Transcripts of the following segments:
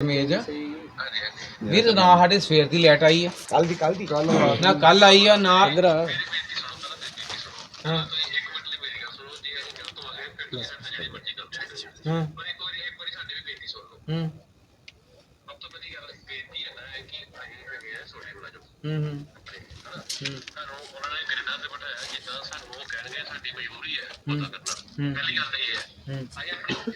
ਮੇਜ। ਵੀਰ ਨਾ ਸਾਡੇ ਸਵੇਰ ਦੀ ਲਾਈਟ ਆਈ ਆ। ਕੱਲ ਦੀ ਕੱਲ ਦੀ। ਨਾ ਕੱਲ ਆਈ ਆ ਨਾ ਇਧਰ ਹਾਂ ਹਾਂ। ਹੂੰ। ਹੂੰ। ਹੂੰ ਹੂੰ। ਹੂੰ। ਹੂੰ। ਪਹਿਲੀ ਗੱਲ ਤਾਂ ਇਹ ਹੈ। ਹੂੰ ਅਸੀਂ ਆਪਣੀ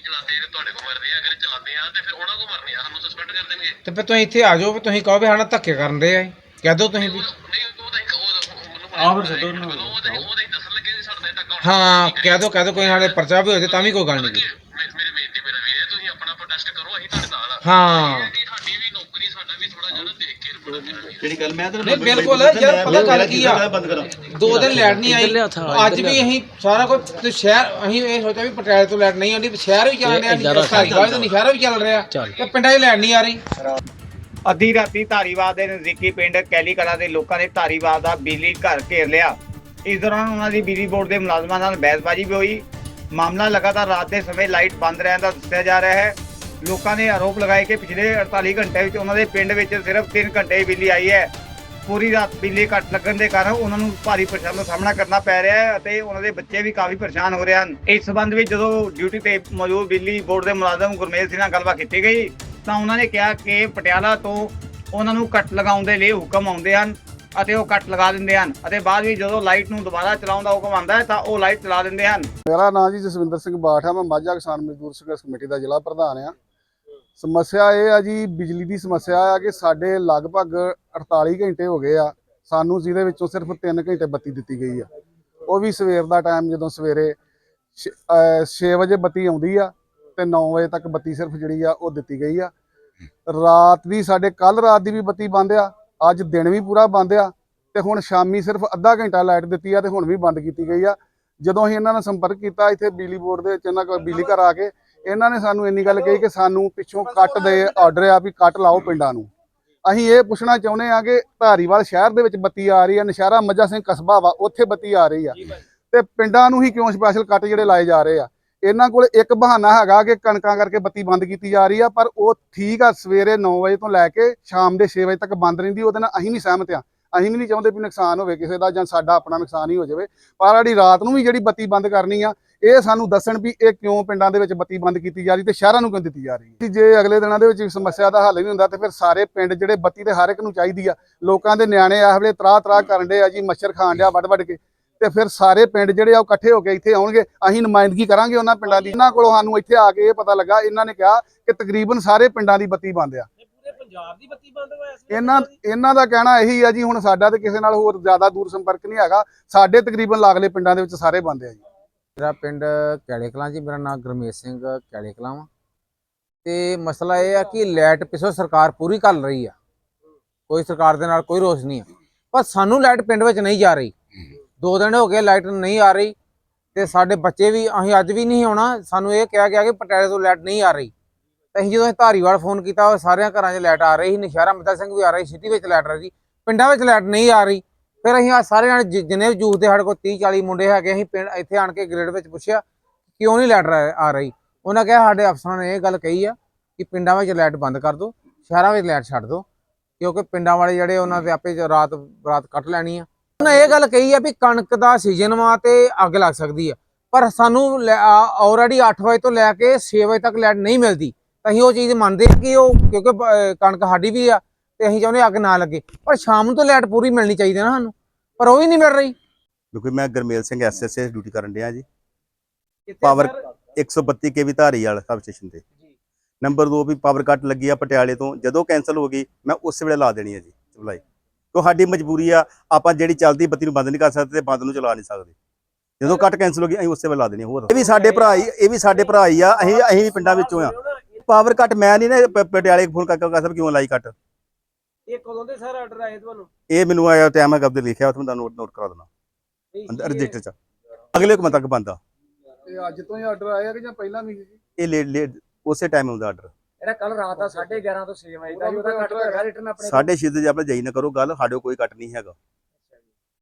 ਨਹੀਂ ਚਲਾਉਂਦੇ ਤੇ ਤੁਹਾਡੇ ਕੋਲ ਮਰਦੇ ਆ ਅਗਰ ਚਲਾਉਂਦੇ ਆ ਤੇ ਫਿਰ ਉਹਨਾਂ ਕੋਲ ਮਰਨੇ ਆ ਸਾਨੂੰ ਸਸਪੈਂਡ ਕਰ ਦੇਣਗੇ। ਤੇ ਫਿਰ ਤੁਸੀਂ ਇੱਥੇ ਆ ਜਾਓ ਵੀ ਤੁਸੀਂ ਕਹੋ ਵੀ ਸਾਡਾ ਧੱਕੇ ਕਰਨ ਦੇ ਆ ਕਹਿ ਦਿਓ ਤੁਸੀਂ ਵੀ। ਨਹੀਂ ਉਹ ਤਾਂ ਇੱਕ ਉਹ ਮੈਨੂੰ ਆਹ ਫਿਰ ਛੱਡੋ ਨਾ। ਉਹ ਤਾਂ ਉਹ ਤਾਂ ਦੱਸਣ ਲੱਗੇ ਸੀ ਸਾਡਾ ਧੱਕਾ ਹੋਣਾ। ਹਾਂ ਕਹਿ ਦਿਓ ਕਹਿ ਦਿਓ ਕੋਈ ਸਾਡੇ ਪਰਚਾ ਵੀ ਹੋ ਜਾਏ ਤਾਂ ਵੀ ਕੋਈ ਗੱਲ ਨਹੀਂ ਮੇ- ਮੇਰੀ ਬੇਨਤੀ ਮੇਰਾ ਵੀਰ ਤੁਸੀਂ ਆਪਣਾ ਪ੍ਰੋਟੈਸਟ ਕਰੋ ਅਸੀਂ ਤੁਹਾਡੇ ਨਾਲ ਆ। ਹਾਂ ਕਿ ਸਾਡੀ ਵੀ ਨੌਕਰੀ ਸਾਡਾ ਵੀ ਥੋੜਾ ਜਿਹਾ ਨਾ ਦੇਖ ਕੇ ਰੁਕਣਾ ਚਾਹੀਦਾ ਜਿਹੜੀ ਗੱਲ ਮੈਂ ਤੈਨੂੰ ਨਹੀਂ, ਬਿਲਕੁਲ ਯਾਰ, ਪਤਾ ਗੱਲ ਕੀ ਆ? ਬੰਦ ਕਰਾਂ। ਦੋ ਦਿਨ ਲਾਈਟ ਨਹੀਂ ਆਈ ਅੱਜ ਵੀ ਅਸੀਂ ਸਾਰਾ ਕੁਝ ਤੇ ਸ਼ਹਿਰ ਅਸੀਂ ਇਹ ਸੋਚਿਆ ਵੀ ਪਟਿਆਲੇ ਤੋਂ ਲਾਈਟ ਨਹੀਂ ਆਉਂਦੀ ਸ਼ਹਿਰ ਵੀ ਚੱਲ ਰਿਹਾ ਤੋਂ ਸ਼ਹਿਰ ਵੀ ਚੱਲ ਰਿਹਾ। ਤੇ ਪਿੰਡਾਂ 'ਚ ਲਾਈਟ ਨਹੀਂ ਆ ਰਹੀ। ਅੱਧੀ ਰਾਤੀ ਧਾਰੀਵਾਲ ਦੇ ਨਜ਼ਦੀਕੀ ਪਿੰਡ ਕੈਲੀ ਕਲਾ ਦੇ ਲੋਕਾਂ ਨੇ ਧਾਰੀਵਾਲ ਦਾ ਬਿਜਲੀ ਘਰ ਘੇਰ ਲਿਆ। ਇਸ ਦੌਰਾਨ ਉਹਨਾਂ ਦੀ ਬਿਜਲੀ ਬੋਰਡ ਦੇ ਮੁਲਾਜ਼ਮਾਂ ਨਾਲ ਬਹਿਸਬਾਜ਼ੀ ਵੀ ਹੋਈ। ਮਾਮਲਾ ਲਗਾਤਾਰ ਰਾਤ ਦੇ ਸਮੇਂ ਲਾਈਟ ਬੰਦ ਰਹਿਣ ਦਾ ਦੱਸਿਆ ਜਾ ਰਿਹਾ ਹੈ। ਲੋਕਾਂ ਨੇ ਆਰੋਪ ਲਗਾਏ ਕਿ ਪਿਛਲੇ 48 ਘੰਟੇ ਵਿੱਚ ਉਹਨਾਂ ਦੇ ਪਿੰਡ ਵਿੱਚ ਸਿਰਫ 3 ਘੰਟੇ ਹੀ ਬਿਜਲੀ ਆਈ ਹੈ। ਪੂਰੀ ਰਾਤ ਬਿਜਲੀ ਕੱਟ ਲੱਗਣ ਦੇ ਕਾਰਨ ਉਹਨਾਂ ਨੂੰ ਭਾਰੀ ਪਰੇਸ਼ਾਨੀ ਦਾ ਸਾਹਮਣਾ ਕਰਨਾ ਪੈ ਰਿਹਾ ਹੈ ਅਤੇ ਉਹਨਾਂ ਦੇ ਬੱਚੇ ਵੀ ਕਾਫੀ ਪਰੇਸ਼ਾਨ ਹੋ ਰਹੇ ਹਨ। ਇਸ ਸਬੰਧ ਵਿੱਚ ਜਦੋਂ ਡਿਊਟੀ ਤੇ ਮੌਜੂਦ ਬਿਜਲੀ ਬੋਰਡ ਦੇ ਮੁਲਾਜ਼ਮ ਗੁਰਮੇਲ ਸਿੰਘ ਨਾਲ ਗੱਲਬਾਤ ਕੀਤੀ ਗਈ, ਤਾਂ ਉਹਨਾਂ ਨੇ ਕਿਹਾ ਕਿ ਪਟਿਆਲਾ ਤੋਂ ਉਹਨਾਂ ਨੂੰ ਕੱਟ ਲਗਾਉਣ ਦੇ ਲਈ ਹੁਕਮ ਆਉਂਦੇ ਹਨ ਅਤੇ ਉਹ ਕੱਟ ਲਗਾ ਦਿੰਦੇ ਹਨ ਅਤੇ ਬਾਅਦ ਵਿੱਚ ਜਦੋਂ ਲਾਈਟ ਨੂੰ ਦੁਬਾਰਾ ਚਲਾਉਣ ਦਾ ਹੁਕਮ ਆਉਂਦਾ ਹੈ, ਤਾਂ ਉਹ ਲਾਈਟ ਚਲਾ ਦਿੰਦੇ ਹਨ। ਮੇਰਾ ਨਾਮ ਜੀ ਜਸਵਿੰਦਰ ਸਿੰਘ ਬਾਠ ਹੈ। ਮੈਂ ਮਾਝਾ ਕਿਸਾਨ ਮਜ਼ਦੂਰ ਸੰਘਰਸ਼ ਕਮੇਟੀ ਦਾ ਜ਼ਿਲ੍ਹਾ ਪ੍ਰਧਾਨ ਆ ਸਮੱਸਿਆ ਇਹ ਆ ਜੀ, ਬਿਜਲੀ ਦੀ ਸਮੱਸਿਆ ਆ ਕਿ ਸਾਡੇ ਲਗਭਗ 48 ਘੰਟੇ ਹੋ ਗਏ ਆ। ਸਾਨੂੰ ਜਿਹਦੇ ਵਿੱਚੋਂ ਸਿਰਫ 3 ਘੰਟੇ ਬੱਤੀ ਦਿੱਤੀ ਗਈ ਆ। ਉਹ ਵੀ ਸਵੇਰ ਦਾ ਟਾਈਮ ਜਦੋਂ ਸਵੇਰੇ 6 ਵਜੇ ਬੱਤੀ ਆਉਂਦੀ ਆ ਤੇ 9 ਵਜੇ ਤੱਕ ਬੱਤੀ ਸਿਰਫ ਜਿਹੜੀ ਆ ਉਹ ਦਿੱਤੀ ਗਈ ਆ। ਰਾਤ ਦੀ ਸਾਡੇ ਕੱਲ ਰਾਤ ਦੀ ਵੀ ਬੱਤੀ ਬੰਦ ਆ, ਅੱਜ ਦਿਨ ਵੀ ਪੂਰਾ ਬੰਦ ਆ ਤੇ ਹੁਣ ਸ਼ਾਮੀ ਸਿਰਫ ਅੱਧਾ ਘੰਟਾ ਲਾਈਟ ਦਿੱਤੀ ਆ ਤੇ ਹੁਣ ਵੀ ਬੰਦ ਕੀਤੀ ਗਈ ਆ। ਜਦੋਂ ਅਸੀਂ ਇਹਨਾਂ ਨਾਲ ਸੰਪਰਕ ਕੀਤਾ, ਇੱਥੇ ਬਿਜਲੀ ਬੋਰਡ ਦੇ ਵਿੱਚ ਇਹਨਾਂ ਕੋਲ ਬਿਜਲੀ ਘਰ ਆ ਕੇ ਇਹਨਾਂ ਨੇ ਸਾਨੂੰ ਇੰਨੀ ਗੱਲ ਕਹੀ ਕਿ ਸਾਨੂੰ ਪਿੱਛੋਂ ਕੱਟ ਦੇ ਆਰਡਰ ਆ ਵੀ ਕੱਟ ਲਾਓ ਪਿੰਡਾਂ ਨੂੰ। ਅਸੀਂ ਇਹ ਪੁੱਛਣਾ ਚਾਹੁੰਦੇ ਆ ਕਿ ਧਾਰੀਵਾਲ ਸ਼ਹਿਰ ਦੇ ਵਿੱਚ ਬੱਤੀ ਆ ਰਹੀ ਆ ਨਸ਼ਹਿਰਾ ਮੱਜਾ ਸਿੰਘ ਕਸਬਾ ਵਾ, ਉੱਥੇ ਬੱਤੀ ਆ ਰਹੀ ਆ। ਤੇ ਪਿੰਡਾਂ ਨੂੰ ਹੀ ਕਿਉਂ ਸਪੈਸ਼ਲ ਕੱਟ ਜਿਹੜੇ ਲਾਏ ਜਾ ਰਹੇ ਆ? ਇਹਨਾਂ ਕੋਲ ਇੱਕ ਬਹਾਨਾ ਹੈਗਾ ਕਿ ਕਣਕਾਂ ਕਰਕੇ ਬੱਤੀ ਬੰਦ ਕੀਤੀ ਜਾ ਰਹੀ ਆ, ਪਰ ਉਹ ਠੀਕ ਆ, ਸਵੇਰੇ 9 ਵਜੇ ਤੋਂ ਲੈ ਕੇ ਸ਼ਾਮ ਦੇ 6 ਵਜੇ ਤੱਕ ਬੰਦ ਰਹਿੰਦੀ, ਉਹਦੇ ਨਾਲ ਅਸੀਂ ਵੀ ਸਹਿਮਤ ਆ ਅਸੀਂ ਵੀ ਨਹੀਂ ਚਾਹੁੰਦੇ ਵੀ ਨੁਕਸਾਨ ਹੋਵੇ ਕਿਸੇ ਦਾ ਜਾਂ ਸਾਡਾ ਆਪਣਾ ਨੁਕਸਾਨ ਹੀ ਹੋ ਜਾਵੇ। ਪਰ ਜਿਹੜੀ ਰਾਤ ਨੂੰ ਵੀ ਜਿਹੜੀ ਬੱਤੀ ਬੰਦ ਕਰਨੀ ਆ ਇਹ ਸਾਨੂੰ ਦੱਸਣ ਵੀ ਇਹ ਕਿਉਂ ਪਿੰਡਾਂ ਦੇ ਵਿੱਚ ਬੱਤੀ ਬੰਦ ਕੀਤੀ ਜਾ ਰਹੀ ਤੇ ਸ਼ਹਿਰਾਂ ਨੂੰ ਕਿਉਂ ਦਿੱਤੀ ਜਾ ਰਹੀ ਹੈ? ਜੇ ਅਗਲੇ ਦਿਨਾਂ ਦੇ ਵਿੱਚ ਸਮੱਸਿਆ ਦਾ ਹੱਲ ਨਹੀਂ ਹੁੰਦਾ ਤੇ ਫਿਰ ਸਾਰੇ ਪਿੰਡ ਜਿਹੜੇ ਬੱਤੀ ਤੇ ਹਰ ਇੱਕ ਨੂੰ ਚਾਹੀਦੀ ਆ ਲੋਕਾਂ ਦੇ ਨਿਆਣੇ ਆ ਵੇਲੇ ਤਰਾ ਤਰਾ ਕਰਨ ਦੇ ਆ ਜੀ ਮੱਛਰ ਖਾਣ ਡਿਆ ਵੱਡ ਵੱਡ ਕੇ ਤੇ ਫਿਰ ਸਾਰੇ ਪਿੰਡ ਜਿਹੜੇ ਆ ਉਹ ਇਕੱਠੇ ਹੋ ਕੇ ਇੱਥੇ ਆਉਣਗੇ ਅਸੀਂ ਨੁਮਾਇੰਦਗੀ ਕਰਾਂਗੇ ਉਹਨਾਂ ਪਿੰਡਾਂ ਦੀ। ਇਹਨਾਂ ਕੋਲੋਂ ਸਾਨੂੰ ਇੱਥੇ ਆ ਕੇ ਇਹ ਪਤਾ ਲੱਗਾ ਇਹਨਾਂ ਨੇ ਕਿਹਾ ਕਿ ਤਕਰੀਬਨ ਸਾਰੇ ਪਿੰਡਾਂ ਦੀ ਬੱਤੀ ਬੰਦ ਆ। ਪੰਜਾਬ ਦੀ ਬੱਤੀ ਬੰਦ ਹੋਇਆ ਇਹਨਾਂ ਇਹਨਾਂ ਦਾ ਕਹਿਣਾ ਇਹੀ ਆ ਜੀ ਹੁਣ ਸਾਡਾ ਤੇ ਕਿਸੇ ਨਾਲ ਹੋਰ ਜ਼ਿਆਦਾ ਦੂਰ ਸੰਪਰਕ ਨਹੀਂ ਹੈਗਾ ਸਾਡੇ ਤਕਰੀਬਨ ਲਾਗਲੇ ਪਿੰਡਾਂ ਦੇ ਵਿੱਚ ਸਾਰੇ ਬੰਦ ਆ ਜੀ। ਮੇਰਾ ਪਿੰਡ ਕੈਲੇ ਕਲਾਂ ਜੀ, ਮੇਰਾ ਨਾਮ ਗੁਰਮੇਸ਼ ਸਿੰਘ ਕੈਲੇ ਕਲਾਂ ਵਾ। ਤੇ ਮਸਲਾ ਇਹ ਆ ਕਿ ਲਾਈਟ ਪਿੱਛੋਂ ਸਰਕਾਰ ਪੂਰੀ ਕਰ ਰਹੀ ਆ। ਕੋਈ ਸਰਕਾਰ ਦੇ ਨਾਲ ਕੋਈ ਰੋਸ ਨਹੀਂ ਆ। ਪਰ ਸਾਨੂੰ ਲਾਈਟ ਪਿੰਡ ਵਿੱਚ ਨਹੀਂ ਜਾ ਰਹੀ। ਦੋ ਦਿਨ ਹੋ ਗਏ ਲਾਈਟ ਨਹੀਂ ਆ ਰਹੀ ਤੇ ਸਾਡੇ ਬੱਚੇ ਵੀ, ਅਸੀਂ ਅੱਜ ਵੀ ਨਹੀਂ ਆਉਣਾ। ਸਾਨੂੰ ਇਹ ਕਿਹਾ ਗਿਆ ਕਿ ਪਟਿਆਲੇ ਤੋਂ ਲਾਈਟ ਨਹੀਂ ਆ ਰਹੀ। ਤੇ ਅਸੀਂ ਜਦੋਂ ਅਸੀਂ ਧਾਰੀਵਾਲ ਫੋਨ ਕੀਤਾ ਸਾਰਿਆਂ ਘਰਾਂ 'ਚ ਲਾਈਟ ਆ ਰਹੀ ਸੀ। ਨਸ਼ਹਿਰਾ ਮੱਤਾ ਸਿੰਘ ਵੀ ਆ ਰਹੀ ਸਿਟੀ ਵਿੱਚ ਲਾਈਟ ਆ ਰਹੀ ਪਿੰਡਾਂ ਵਿੱਚ ਲਾਈਟ ਨਹੀਂ ਆ ਰਹੀ। ਫਿਰ ਅਸੀਂ ਆ ਸਾਰੇ ਜਣੇ ਜਿੰਨੇ ਵੀ ਯੂਥ ਦੇ ਸਾਡੇ ਕੋਲ 30 40 ਮੁੰਡੇ ਹੈਗੇ, ਅਸੀਂ ਪਿੰਡ ਇੱਥੇ ਆਣ ਕੇ ਗ੍ਰੇਡ ਵਿੱਚ ਪੁੱਛਿਆ ਕਿਉਂ ਨਹੀਂ ਲਾਈਟ ਆ ਰਹੀ। ਉਹਨਾਂ ਕਿਹਾ ਸਾਡੇ ਅਫਸਰਾਂ ਨੇ ਇਹ ਗੱਲ ਕਹੀ ਆ ਕਿ ਪਿੰਡਾਂ ਵਿੱਚ ਲਾਈਟ ਬੰਦ ਕਰ ਦਿਓ, ਸ਼ਹਿਰਾਂ ਵਿੱਚ ਲਾਈਟ ਛੱਡ ਦਿਓ, ਕਿਉਂਕਿ ਪਿੰਡਾਂ ਵਾਲੇ ਜਿਹੜੇ ਉਹਨਾਂ ਦੇ ਆਪੇ ਚ ਰਾਤ ਰਾਤ ਕੱਟ ਲੈਣੀ ਆ। ਉਹਨਾਂ ਇਹ ਗੱਲ ਕਹੀ ਆ ਵੀ ਕਣਕ ਦਾ ਸੀਜ਼ਨ ਵਾ ਤੇ ਅੱਗ ਲੱਗ ਸਕਦੀ ਆ। ਪਰ ਸਾਨੂੰ ਆਲਰੇਡੀ 8 ਵਜੇ ਤੋਂ ਲੈ ਕੇ 6 ਵਜੇ ਤੱਕ ਲਾਈਟ ਨਹੀਂ ਮਿਲਦੀ। ਤਾਂ ਅਸੀਂ ਉਹ ਚੀਜ਼ ਮੰਨਦੇ ਕਿ ਉਹ ਕਿਉਂਕਿ ਕਣਕ ਸਾਡੀ ਵੀ ਆ ਤੇ ਅਸੀਂ ਚਾਹੁੰਦੇ ਅੱਗ ਨਾ ਲੱਗੇ। ਪਰ ਸ਼ਾਮ ਨੂੰ ਤਾਂ ਲਾਈਟ ਪੂਰੀ ਮਿਲਣੀ ਚਾਹੀਦੀ ਨਾ ਸਾਨੂੰ। ਪਰ ਉਹ ਵੀ ਨਹੀਂ ਮਿਲ ਰਹੀ। ਕਿਉਂਕਿ ਮੈਂ ਗਰਮੇਲ ਸਿੰਘ ਐਸਐਸਏ ਡਿਊਟੀ ਕਰਨ ਡਿਆ ਜੀ। ਪਾਵਰ 132 ਕੇਵੀ ਧਾਰੀ ਵਾਲਾ ਸਬ ਸਟੇਸ਼ਨ ਤੇ ਨੰਬਰ 2 ਵੀ ਪਾਵਰ ਕੱਟ ਲੱਗੀ ਆ ਪਟਿਆਲੇ ਤੋਂ। ਜਦੋਂ ਕੈਨਸਲ ਹੋ ਗਈ ਮੈਂ ਉਸੇ ਵੇਲੇ ਲਾ ਦੇਣੀ ਹੈ ਜੀ ਸਪਲਾਈ ਕਿਉਂ ਸਾਡੀ ਮਜਬੂਰੀ ਆ ਆਪਾਂ ਜਿਹੜੀ ਚੱਲਦੀ ਬੱਤੀ ਨੂੰ ਬੰਦ ਨਹੀਂ ਕਰ ਸਕਦੇ ਤੇ ਬੰਦ ਨੂੰ ਚਲਾ ਨਹੀਂ ਸਕਦੇ। ਜਦੋਂ ਕੱਟ ਕੈਨਸਲ ਹੋ ਗਈ ਅਸੀਂ ਉਸੇ ਵੇਲੇ ਲਾ ਦੇਣੀ ਹੋਰ। ਇਹ ਵੀ ਸਾਡੇ ਭਰਾ ਹੀ ਇਹ ਵੀ ਸਾਡੇ ਭਰਾ ਹੀ ਆ ਅਸੀਂ ਅਸੀਂ ਵੀ ਪਿੰਡਾਂ ਵਿੱਚੋਂ ਆ। ਪਾਵਰ ਕੱਟ ਮੈਂ ਨਹੀਂ ਨਾ ਪਟਿਆਲੇ ਫੋਨ ਕਰਕੇ ਕਹ ਸਕਦਾ ਕਿਉਂ ਲਾਈ ਕੱਟ ਇਹ ਕਦੋਂ ਦੇ ਸਰ ਆਰਡਰ ਆਏ ਤੁਹਾਨੂੰ? ਇਹ ਮੈਨੂੰ ਆਇਆ ਟਾਈਮ ਹੈਗਾ ਤੇ ਲਿਖਿਆ ਉੱਥੇ ਮੈਂ ਤੁਹਾਨੂੰ ਨੋਟ ਕਰਾ ਦੇਣਾ ਅੰਦਰ ਰਜਿਸਟਰ ਚ ਅਗਲੇ ਹੁਕਮ ਤੱਕ ਬੰਦਾ ਅੱਜ ਤੋਂ ਹੀ ਆਰਡਰ ਆਇਆ ਕਿ ਜਾਂ ਪਹਿਲਾਂ ਵੀ ਸੀ? ਇਹ ਲੇਟ ਲੇਟ ਉਸੇ ਟਾਈਮ ਹੁੰਦਾ ਆਰਡਰ ਇਹਦਾ ਕੱਲ ਰਾਤ ਦਾ 11:30 ਤੋਂ 6 ਵਜੇ ਦਾ ਉਹਦਾ ਕੱਟ ਹੋਇਆ ਰਿਟਰਨ ਆਪਣੇ ਸਾਢੇ ਛੇ ਦੇ ਜੇ ਆਪਾਂ ਜਾਈ ਨਾ ਕਰੋ ਗੱਲ ਸਾਡੇ ਕੋਈ ਕੱਟ ਨਹੀਂ ਹੈਗਾ।